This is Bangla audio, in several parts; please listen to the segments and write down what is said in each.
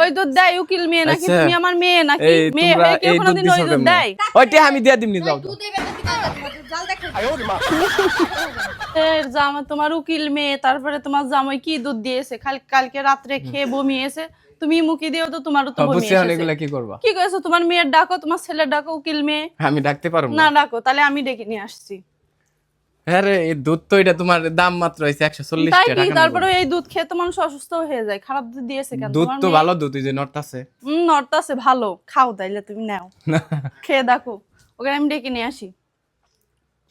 ওই দুধ দেয় উকিল মেয়ে নাকি? আচ্ছা। তুমি আমার মেয়ে নাকি? মেয়ে হয়ে কেউ কোনোদিন ওই দুধ দেয়। ওইটা আমি দিয়া দিমনি যাও তো। দুধে বেটা দিতে যাবে না, জাল দেখে। এর জামা তোমার উকিল মেয়ে তারপরে তোমার জামাই কি দুধ দিয়েছে? খালি কালকে রাত্রে খেয়ে বমিয়েছে। তুমি মুখি দিও তো তোমারও তো বমি এসেছে। কি করবা? কি করেছ তোমার মেয়ের ডাকো তোমার ছেলের ডাকো উকিল মেয়ে? আমি ডাকতে পারব না না ডাকো তাহলে আমি ডেকে নিয়ে আসছি। হ্যাঁ রে এই দুধ তো এটা তোমার দাম মাত্র হয়েছে একশো চল্লিশ তাই কি? তারপরে এই দুধ খেয়ে তো মানুষ অসুস্থ হয়ে যায়। খারাপ দুধ দিয়েছে কেন? দুধ তো ভালো দুধ এই যে হুম ভালো। খাও তাইলে তুমি নাও। খেয়ে দেখো। ওকে আমি ডেকে নিয়ে আসি।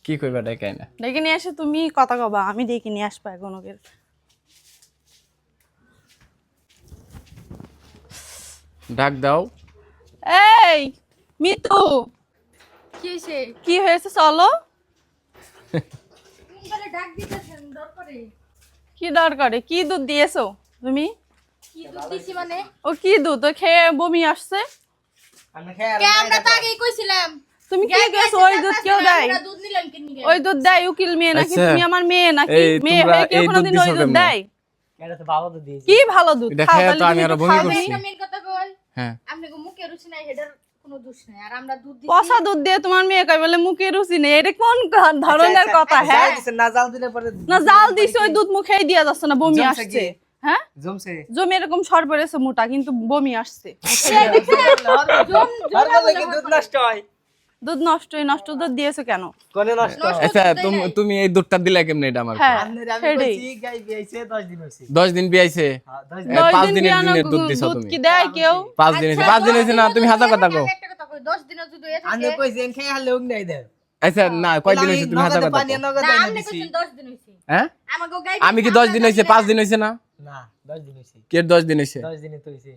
কি করবা না ডেকে নিয়ে আসে তুমি কথা কবা আমি ডেকে নিয়ে আসব এখন ওকে। ডাক দাও। এই মিতু! কি হয়েছে চলো। ডাক দিতেছেন দরকারে। কি দরকারে? কি দুধ দিয়েছ তুমি? কি দুধ দিছি মানে? ও কি দুধ? ও খেয়ে বমি আসছে? আমরা তো আগেই কইছিলাম। তুমি কি গেছো? ওই দুধ কেউ দেয়? ওই দুধ দেয়? উকিল মেয়ে নাকি? আচ্ছা। তুমি আমার মেয়ে নাকি? মেয়ে হয়ে কেউ কোনোদিন ওই দুধ দেয়? ভালো কি ভালো দুধ? খাও, তাহলে আমি তুমি বমি করছি। নি। একটা কথা কই? হ্যাঁ। আপনি মুখে রুচি নাই হেডার কোনো দোষ নাই। আর আমরা দুধ পচা দুধ দিয়ে তোমার মেয়ে কই বলে মুখে রুচি নেই। এটা কোন ধরনের কথা? হ্যাঁ? না জাল দিলে পরে না জাল দিছে ওই দুধ মুখেই দিয়া যাচ্ছে না বমি আসছে। হ্যাঁ? জমছে। জমি এরকম সর পড়েছে মোটা কিন্তু বমি আসছে। দুধ নষ্ট হয়। দুধ নষ্ট নষ্ট দুধ দিয়েছে কেন? কোনে নষ্ট আচ্ছা তুমি এই দুধটা দিলা কেমনে এটা আমার? হ্যাঁ আমি গাই বিয়াইছে 10 দিন হইছে দশ দিন বিয়াইছে? হ্যাঁ, 10 দিন। দশ পাঁচ দিন দিনের দুধ দিছো দুধ কি দেয় কেউ? পাঁচ দিন। দিন না তুমি হাজার কথা কও। আমি একটা কথা কই 10 দিনও যদি এ থাকে খেয়ে উগ নাই দেব আচ্ছা না কয়দিন হয়েছে তুমি হাজার কথা না কইছেন 10 দিন হইছে। হ্যাঁ? গাই আমি কি দশ দিন হয়েছে পাঁচ দিন হয়েছে না? না 10 দিন হইছে। কে দশ দিন হয়েছে 10 দিনে তো হইছে।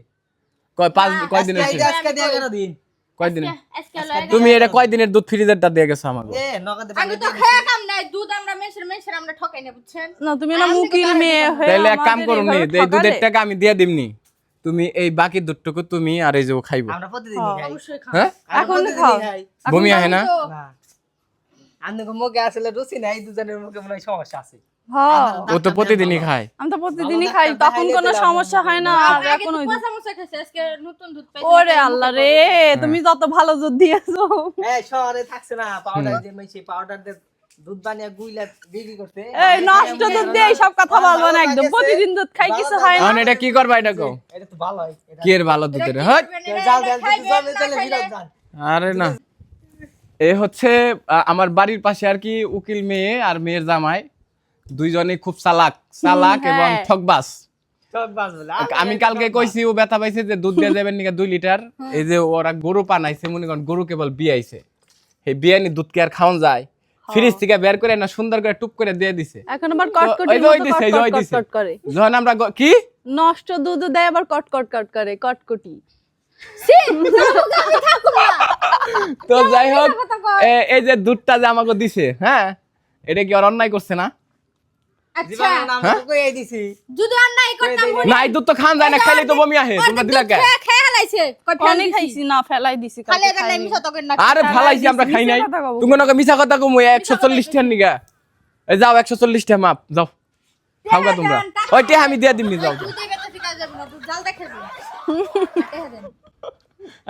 কয় পাঁচ কয়দিন আজকে হয়েছে এই আজকে দিয়ে 11 দিন। তুমি এটা কয়দিনের দুধ ফ্রিজারটা দিয়ে গেছো আমাকে? আমি তো খেয়ে কাম নাই দুধ আমরা মেশের মেশের আমরা ঠকাই না বুঝছেন? না তুমি না মুকিল মেয়ে হয়ে তাহলে এক কাম করুন নি এই দুধের টাকা আমি দিয়ে দিমনি। তুমি এই বাকি দুধটুকু তুমি আর এই যে খাইবো। আমরা প্রতিদিন খাই। অবশ্যই খাও। হ্যাঁ? এখন খাও। বমি খাও আহে না। তো মুখে আসলে রুচি নাই দুজনের মুখে মনে হয় সমস্যা আছে। হ্যাঁ ও তো প্রতিদিনই খায়। আমি তো প্রতিদিনই খাই তখন কোনো সমস্যা হয় না। আর এখন ওই পচা খাইছে আজকে নতুন দুধ পাইছি ওরে আল্লাহ রে তুমি যত ভালো দুধ দিয়েছ। এই শহরে থাকছে না পাউডার দিয়ে মেশি পাউডার দিয়ে দুধ বানিয়ে গুইলা বিক্রি করতে। এই নষ্ট দুধ দিয়ে সব কথা বলব না একদম। প্রতিদিন দুধ খাই কিছু হয় না। এটা কি করবা এটা কও? এটা তো ভালো হয় কি এর ভালো দুধের? হট! কেউ জাল দেন যদি জলে চলে বিরাট জান আরে না। এ হচ্ছে আমার বাড়ির পাশে আর কি উকিল মেয়ে আর মেয়ের জামাই। দুইজনে খুব চালাক। চালাক এবং হ্যাঁ। ঠকবাস আমি কালকে কইছি ও ব্যথা পাইছে যে দুধ দিয়ে যাবেন নাকি দুই লিটার। এই যে ওরা গরু পানাইছে মনে করেন গরু কেবল বিয়াইছে। এই বিয়ানি দুধ কি আর খাওয়ান যায়? ফ্রিজ থেকে বের করে না সুন্দর করে টুপ করে দিয়ে দিছে। এখন আবার। কট করে। যখন আমরা কি? নষ্ট দুধ দেয় আবার কট কট কট করে কটকটি। তো যাই হোক এই যে দুধটা যে আমাকে দিছে হ্যাঁ? এটা কি আর অন্যায় করছে না? আচ্ছা। আর ফালাইছি আমরা খাই নাই। তুমি কথা কমু একশো চল্লিশ টাকা নিগা। যাও একশো চল্লিশ টাকা মাপ যাও। খাওগা তোমরা। ওইটা আমি দিয়ে দিমনি যাও। না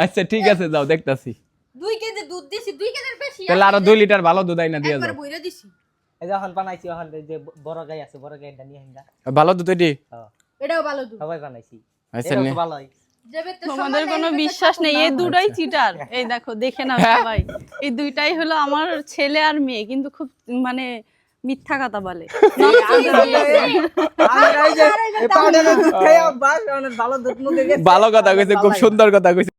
আচ্ছা ঠিক আছে যাও দেখতাছি। দুই কেজি দুধ দিছি দুই কেজির বেশি তাহলে আরও দুই লিটার ভালো দুধ আইনা দিয়ে যাও। বইরা দিছি। এই যখন বানাইছি যে বড় গাই আছে বড় নিয়ে আইনা ভালো দুধ এটি? হ্যাঁ, এটাও ভালো দুধ। সবাই বানাইছি। আচ্ছা নে। ভালো তোমাদের কোনো বিশ্বাস নেই এই দুটাই চিটার। এই দেখো দেখে নাও হ্যাঁ? সবাই। এই দুইটাই হলো আমার ছেলে আর মেয়ে কিন্তু খুব মানে মিথ্যা কথা বলে। গেছে। ভালো কথা কইছে খুব সুন্দর কথা কইছে।